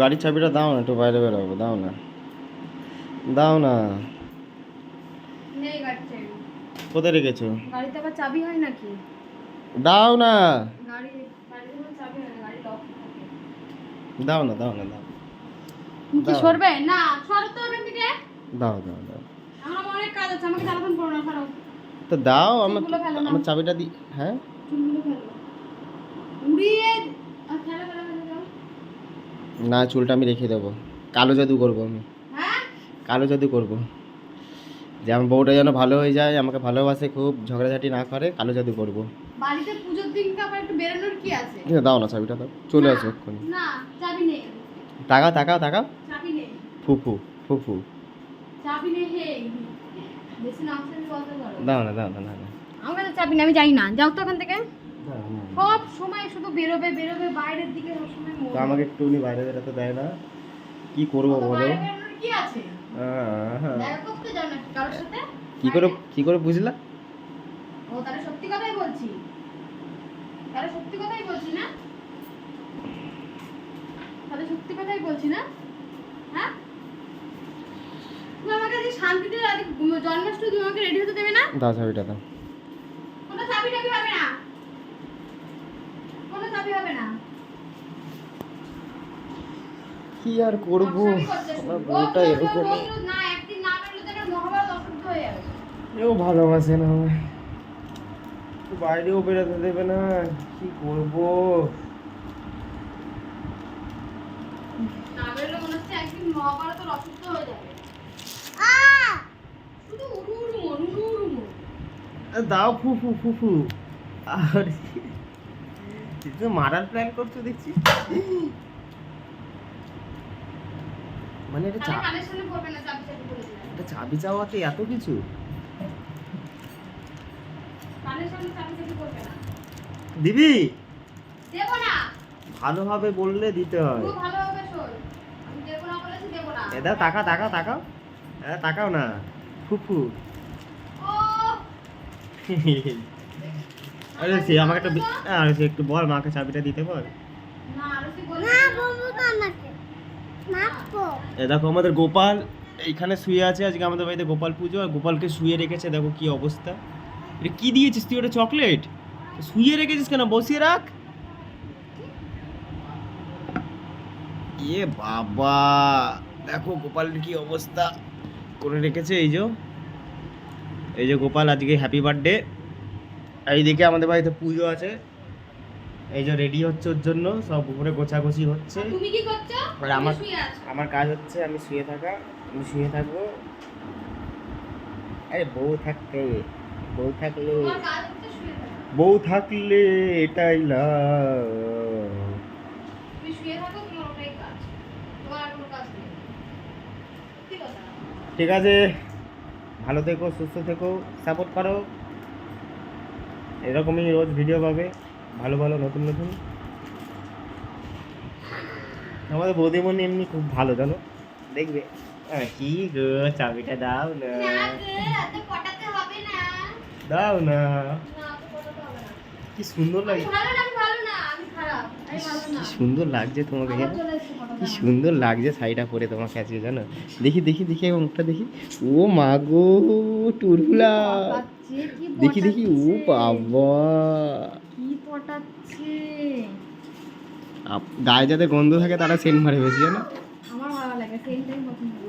গাড়ির চাবিটা দাও না একটু বাইরে বেরোবো দাও না। দাও না। কোথায় রেখেছো? গাড়িতে আবার চাবি হয় নাকি? দাও না। দাও না দাও না দাও। কি দাও। সরবে? না সরো তো ওখান থেকে। দাও দাও দাও। আমার অনেক কাজ আছে আমাকে জ্বালাতন করো না সরো। তো দাও আমার। আমার চাবিটা দি হ্যাঁ? উড়িয়ে না চুলটা আমি রেখে দেবো। কালো জাদু করব আমি। হ্যাঁ? কালো জাদু করব। যে আমার বউটা যেন ভালো হয়ে যায় আমাকে ভালোবাসে খুব ঝগড়াঝাটি না করে কালো জাদু করব। বাড়িতে পুজোর দিনকে আবার একটু বেরোনোর কি আছে? ঠিক আছে, দাও না চাবিটা দাও। চলে আসো এক্ষুনি। না চাবি নেই। তাকাও তাকাও তাকাও। চাবি নেই। ফুফু ফুফু। চাবি নেই হে। বেশি নামছে কথা করো দাও না দাও না না না। আমার কাছে চাবি নেই আমি যাই না। যাও তো ওখান থেকে। সব সময় শুধু বেরোবে বেরোবে বাইরের দিকে সব সময় তো আমাকে একটুখানি বাইরে বেরোতে দেয় না। কি করব বলো? কি আছে? আহ, দেখা করতে যাও নাকি কারোর সাথে। কি করে কি করে বুঝলা? ও তাহলে সত্যি কথাই বলছি। তাহলে সত্যি কথাই বলছি না? তাহলে সত্যি কথাই বলছি না? হ্যাঁ? তুমি আমাকে আজকে শান্তিতে আজকে জন্মাষ্টমী তুমি আমাকে রেডি হতে দেবে না? দাও চাবিটা দাও কোনো চাবি টাবি হবে না কোনো চাবি হবে না কি আর করব। আমার বউটা এরকম হয়ে কেউ ভালোবাসে না আমায়। বাইরেও বেরোতে দেবে না কি করব? দাও ফু ফু ফু ফু। আর তুই তো মারার প্ল্যান করছ দেখছি। মানে এটা তাহলে চা- কানের সামনে পড়বে না চাবি চাবি করে দিলাম। এটা চাবি চাওয়াতে এত কিছু? কানের চাবি চাবি করবে না। দিবি? দেবো না। ভালোভাবে বললে দিতে হয়। পুরো ভালোভাবে শোন। আমি দেবো না বলেছি দেবো না। এটা তাকা তাকা তাকাও। হ্যাঁ তাকাও না। ফুফু। ও আরে সে আমাকে একটা আরে সে একটু বল মাকে চাবিটা দিতে বল। না আরও কি বলবি। না আমাকে। এ দেখো, আমাদের গোপাল এইখানে শুয়ে আছে, আজকে আমাদের বাড়িতে গোপাল পুজো, আর গোপালকে শুয়ে রেখেছে, দেখো কি অবস্থা। এটা কি দিয়েছিস তুই ওটা চকলেট? শুয়ে রেখেছিস কেন? বসিয়ে রাখ। এ বাবা, দেখো গোপালের কি অবস্থা। করে রেখেছে, এই যে। এই যে গোপাল, আজকে হ্যাপি বার্থডে এইদিকে আমাদের বাড়িতে পুজো আছে। এই যে রেডি হচ্ছে ওর জন্য সব উপরে গোছাগুছি হচ্ছে। তুমি কি করছ? আর আমার- আমার কাজ হচ্ছে আমি শুয়ে থাকা আমি শুয়ে থাকব। আরে বউ থাকতে বউ থাকলে তোমার কাজ হচ্ছে শুয়ে থাকো। বউ থাকলে এটাই লাভ। আছে ঠিক আছে ভালো থেকো সুস্থ থেকো সাপোর্ট করো। এরকমই রোজ ভিডিও পাবে। ভালো ভালো নতুন নতুন। আমাদের বৌদিমণি এমনি খুব ভালো জানো? দেখবে। কি গো চাবিটা দাও না। দাও না। কি সুন্দর লাগে। কি সুন্দর লাগছে তোমাকে পটাতে কি সুন্দর লাগছে শাড়িটা পরে তোমাকে আজকে জানো? দেখি দেখি দেখি মুখটা দেখি। ও মা গো কি দেখি দেখি ও বাবা। পটাচ্ছে। আপ- গায়ে যাদের গন্ধ থাকে তারা সেন্ট মারে বেশি জানো? আমার ভালো লাগে সেন্টটাই পছন্দ